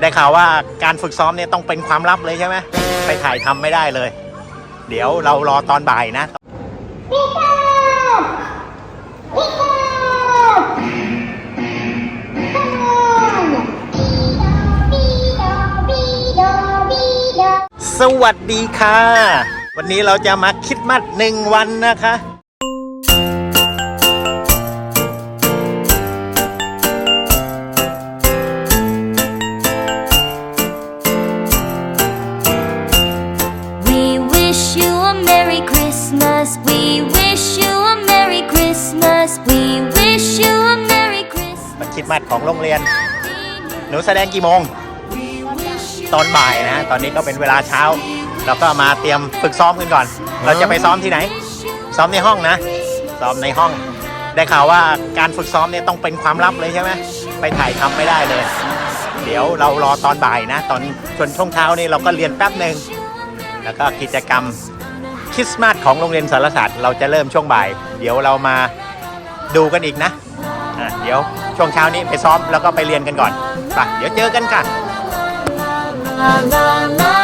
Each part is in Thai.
ได้ข่าวว่าการฝึกซ้อมเนี่ยต้องเป็นความลับเลยใช่ไหมไปถ่ายทำไม่ได้เลย เดี๋ยวเรารอตอนบ่ายนะสวัสดีค่ะ วันนี้เราจะมาคิดมัดหนึ่งวันนะคะ คริดมัดของโรงเรียน หนูแสดงกี่โมง ตอนบ่ายนะ ตอนนี้ก็เป็นเวลาเช้า เราก็มาเตรียมฝึกซ้อมกันก่อน เราจะไปซ้อมที่ไหน ซ้อมในห้องนะ ซ้อมในห้อง ได้ข่าวว่าการฝึกซ้อมเนี่ยต้องเป็นความลับเลยใช่ไหมไปถ่ายทำไม่ได้เลย เดี๋ยวเรารอตอนบ่ายนะ ตอนส่วนช่วงเช้านี่เราก็เรียนแป๊บหนึ่งแล้วก็กิจกรรมคริสต์มาสของโรงเรียนสารศาสตร์เราจะเริ่มช่วงบ่าย เดี๋ยวเรามาดูกันอีกนะ อะเดี๋ยวช่วงเช้านี้ไปซ้อมแล้วก็ไปเรียนกันก่อนไปเดี๋ยวเจอกันค่ะ La la la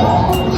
Oh!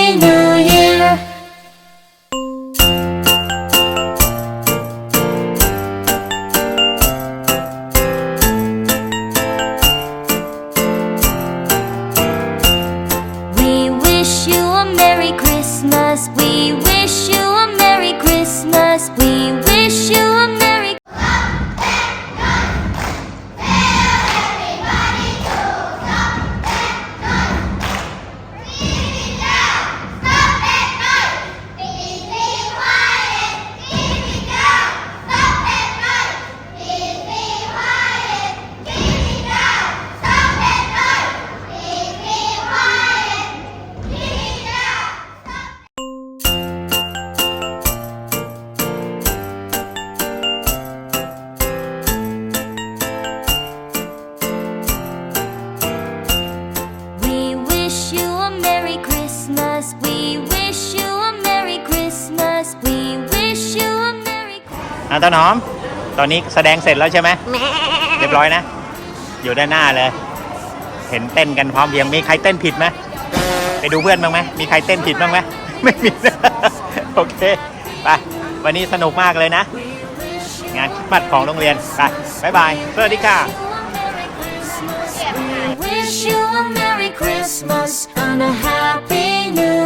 อะต้นหอม ตอนนี้แสดงเสร็จแล้วใช่ไหมเรียบร้อยนะ อยู่ด้านหน้าเลย เห็นเต้นกันพร้อมเพรียงมีใครเต้นผิดไหมไปดูเพื่อนบ้างไหมมีใครเต้นผิดบ้างไหมไม่มีนะโอเคไปวันนี้สนุกมากเลยนะ งานคริดมัดของโรงเรียนไปบ๊ายบายสวัสดีค่ะ We wish you a Merry Christmas and a Happy New Year.